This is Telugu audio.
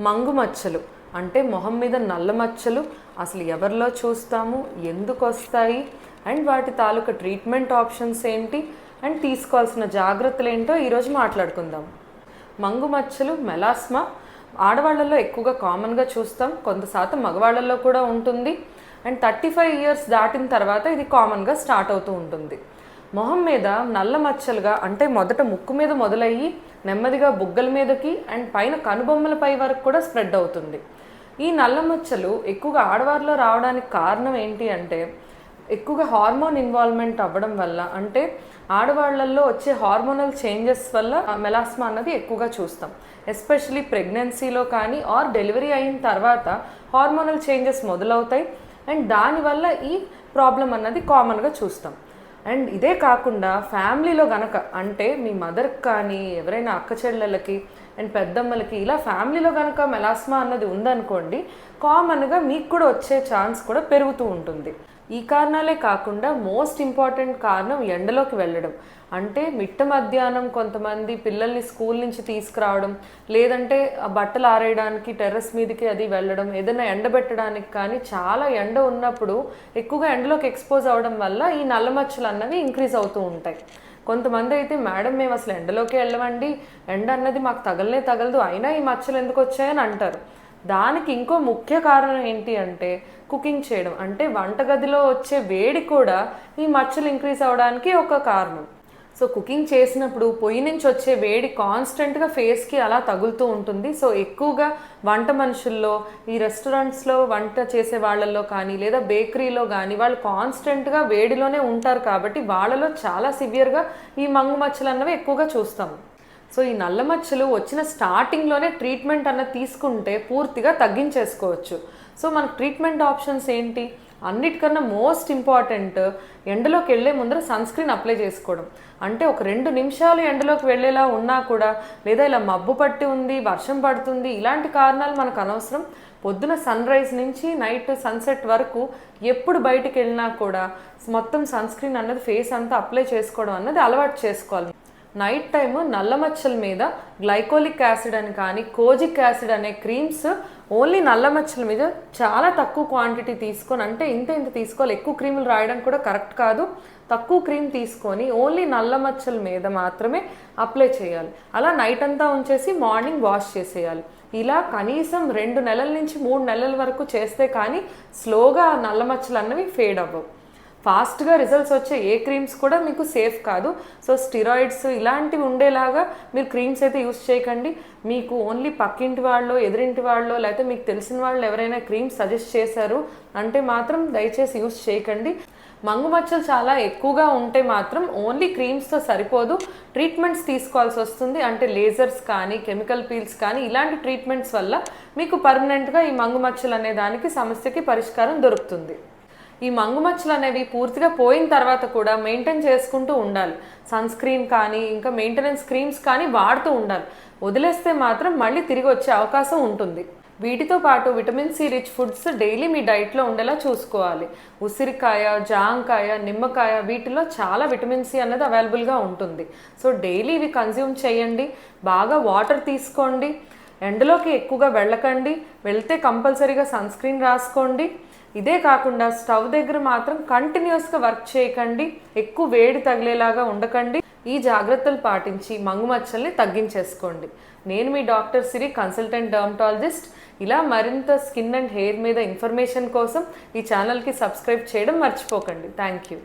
మంగు మచ్చలు అంటే మొహం మీద నల్ల మచ్చలు అసలు ఎవరిలో చూస్తాము? ఎందుకు వస్తాయి? అండ్ వాటి తాలూకా ట్రీట్మెంట్ ఆప్షన్స్ ఏంటి? అండ్ తీసుకోవాల్సిన జాగ్రత్తలు ఏంటో ఈరోజు మాట్లాడుకుందాం. మంగు మచ్చలు మెలాస్మా ఆడవాళ్ళల్లో ఎక్కువగా కామన్గా చూస్తాం. కొంత శాతం మగవాళ్ళల్లో కూడా ఉంటుంది. అండ్ థర్టీ ఫైవ్ ఇయర్స్ దాటిన తర్వాత ఇది కామన్గా స్టార్ట్ అవుతూ ఉంటుంది. మొహం మీద నల్ల మచ్చలుగా అంటే మొదట ముక్కు మీద మొదలయ్యి నెమ్మదిగా బుగ్గల మీదకి అండ్ పైన కనుబొమ్మలపై వరకు కూడా స్ప్రెడ్ అవుతుంది. ఈ నల్ల మచ్చలు ఎక్కువగా ఆడవారిలో రావడానికి కారణం ఏంటి అంటే ఎక్కువగా హార్మోన్ ఇన్వాల్వ్మెంట్ అవ్వడం వల్ల అంటే ఆడవాళ్ళల్లో వచ్చే హార్మోనల్ చేంజెస్ వల్ల మెలాస్మా అన్నది ఎక్కువగా చూస్తాం. ఎస్పెషలీ ప్రెగ్నెన్సీలో కానీ ఆర్ డెలివరీ అయిన తర్వాత హార్మోనల్ చేంజెస్ మొదలవుతాయి. అండ్ దానివల్ల ఈ ప్రాబ్లం అన్నది కామన్గా చూస్తాం. అండ్ ఇదే కాకుండా ఫ్యామిలీలో గనక అంటే మీ మదర్కి కానీ ఎవరైనా అక్క చెల్లెళ్ళకి అండ్ పెద్దమ్మలకి ఇలా ఫ్యామిలీలో కనుక మెలాస్మా అన్నది ఉందనుకోండి కామన్గా మీకు కూడా వచ్చే ఛాన్స్ కూడా పెరుగుతూ ఉంటుంది. ఈ కారణాలే కాకుండా మోస్ట్ ఇంపార్టెంట్ కారణం ఎండలోకి వెళ్ళడం. అంటే మిట్ట మధ్యాహ్నం కొంతమంది పిల్లల్ని స్కూల్ నుంచి తీసుకురావడం లేదంటే బట్టలు ఆరేయడానికి టెర్రస్ మీదకి అది వెళ్ళడం ఏదైనా ఎండబెట్టడానికి కానీ చాలా ఎండ ఉన్నప్పుడు ఎక్కువగా ఎండలోకి ఎక్స్పోజ్ అవ్వడం వల్ల ఈ నల్ల మచ్చలు అన్నవి ఇంక్రీజ్ అవుతూ ఉంటాయి. కొంతమంది అయితే మేడం మేము అసలు ఎండలోకి వెళ్ళమండి. ఎండ అన్నది మాకు తగలనే తగలదు. అయినా ఈ మచ్చలు ఎందుకు వచ్చాయని అంటారు. దానికి ఇంకో ముఖ్య కారణం ఏంటి అంటే కుకింగ్ చేయడం. అంటే వంటగదిలో వచ్చే వేడి కూడా ఈ మచ్చలు ఇంక్రీజ్ అవ్వడానికి ఒక కారణం. సో కుకింగ్ చేసినప్పుడు పొయ్యి నుంచి వచ్చే వేడి కాన్స్టెంట్గా ఫేస్కి అలా తగులుతూ ఉంటుంది. సో ఎక్కువగా వంట మనుషుల్లో ఈ రెస్టారెంట్స్లో వంట చేసే వాళ్ళల్లో కానీ లేదా బేకరీలో కానీ వాళ్ళు కాన్స్టెంట్గా వేడిలోనే ఉంటారు కాబట్టి వాళ్ళలో చాలా సివియర్గా ఈ మంగు మచ్చలు అన్నవి ఎక్కువగా చూస్తాము. సో ఈ నల్ల మచ్చలు వచ్చిన స్టార్టింగ్లోనే ట్రీట్మెంట్ అన్నది తీసుకుంటే పూర్తిగా తగ్గించేసుకోవచ్చు. సో మనకు ట్రీట్మెంట్ ఆప్షన్స్ ఏంటి? అన్నిటికన్నా మోస్ట్ ఇంపార్టెంట్ ఎండలోకి వెళ్ళే ముందర సన్ స్క్రీన్ అప్లై చేసుకోవడం. అంటే ఒక రెండు నిమిషాలు ఎండలోకి వెళ్ళేలా ఉన్నా కూడా లేదా ఇలా మబ్బు పట్టి ఉంది వర్షం పడుతుంది ఇలాంటి కారణాలు మనకు అనవసరం. పొద్దున సన్ రైజ్ నుంచి నైట్ సన్సెట్ వరకు ఎప్పుడు బయటికి వెళ్ళినా కూడా మొత్తం సన్ స్క్రీన్ అన్నది ఫేస్ అంతా అప్లై చేసుకోవడం అన్నది అలవాటు చేసుకోవాలి. నైట్ టైము నల్ల మచ్చల మీద గ్లైకోలిక్ యాసిడ్ అని కానీ కోజిక్ యాసిడ్ అనే క్రీమ్స్ ఓన్లీ నల్ల మచ్చల మీద చాలా తక్కువ క్వాంటిటీ తీసుకొని అంటే ఇంత ఇంత తీసుకోవాలి ఎక్కువ క్రీములు రాయడం కూడా కరెక్ట్ కాదు. తక్కువ క్రీమ్ తీసుకొని ఓన్లీ నల్ల మచ్చల మీద మాత్రమే అప్లై చేయాలి. అలా నైట్ అంతా ఉంచేసి మార్నింగ్ వాష్ చేసేయాలి. ఇలా కనీసం రెండు నెలల నుంచి మూడు నెలల వరకు చేస్తే కానీ స్లోగా నల్ల మచ్చలు అన్నవి ఫేడ్ అవ్వవు. ఫాస్ట్గా రిజల్ట్స్ వచ్చే ఏ క్రీమ్స్ కూడా మీకు సేఫ్ కాదు. సో స్టిరాయిడ్స్ ఇలాంటివి ఉండేలాగా మీరు క్రీమ్స్ అయితే యూస్ చేయకండి. మీకు ఓన్లీ పక్కింటి వాళ్ళు ఎదురింటి వాళ్ళు లేకపోతే మీకు తెలిసిన వాళ్ళు ఎవరైనా క్రీమ్స్ సజెస్ట్ చేశారు అంటే మాత్రం దయచేసి యూస్ చేయకండి. మంగు మచ్చలు చాలా ఎక్కువగా ఉంటే మాత్రం ఓన్లీ క్రీమ్స్తో సరిపోదు. ట్రీట్మెంట్స్ తీసుకోవాల్సి వస్తుంది. అంటే లేజర్స్ కానీ కెమికల్ పీల్స్ కానీ ఇలాంటి ట్రీట్మెంట్స్ వల్ల మీకు పర్మనెంట్గా ఈ మంగు మచ్చలు అనే దానికి సమస్యకి పరిష్కారం దొరుకుతుంది. ఈ మంగుమచ్చలు అనేవి పూర్తిగా పోయిన తర్వాత కూడా మెయింటైన్ చేసుకుంటూ ఉండాలి. సన్ స్క్రీన్ కానీ ఇంకా మెయింటెనెన్స్ క్రీమ్స్ కానీ వాడుతూ ఉండాలి. వదిలేస్తే మాత్రం మళ్ళీ తిరిగి వచ్చే అవకాశం ఉంటుంది. వీటితో పాటు vitamin C rich foods daily మీ డైట్లో ఉండేలా చూసుకోవాలి. ఉసిరికాయ జాంకాయ నిమ్మకాయ వీటిలో చాలా విటమిన్ సి అనేది అవైలబుల్గా ఉంటుంది. సో డైలీ ఇవి కన్జ్యూమ్ చేయండి. బాగా వాటర్ తీసుకోండి. ఎండలోకి ఎక్కువగా వెళ్ళకండి. వెళ్తే కంపల్సరీగా సన్ స్క్రీన్ రాసుకోండి. ఇదే కాకుండా స్టవ్ దగ్గర మాత్రం కంటిన్యూస్గా వర్క్ చేయకండి. ఎక్కువ వేడి తగిలేలాగా ఉండకండి. ఈ జాగ్రత్తలు పాటించి మంగు మచ్చల్ని తగ్గించేసుకోండి. నేను మీ డాక్టర్ సిరి కన్సల్టెంట్ డర్మటాలజిస్ట్. ఇలా మరింత స్కిన్ అండ్ హెయిర్ మీద ఇన్ఫర్మేషన్ కోసం ఈ ఛానల్కి సబ్స్క్రైబ్ చేయడం మర్చిపోకండి. Thank you.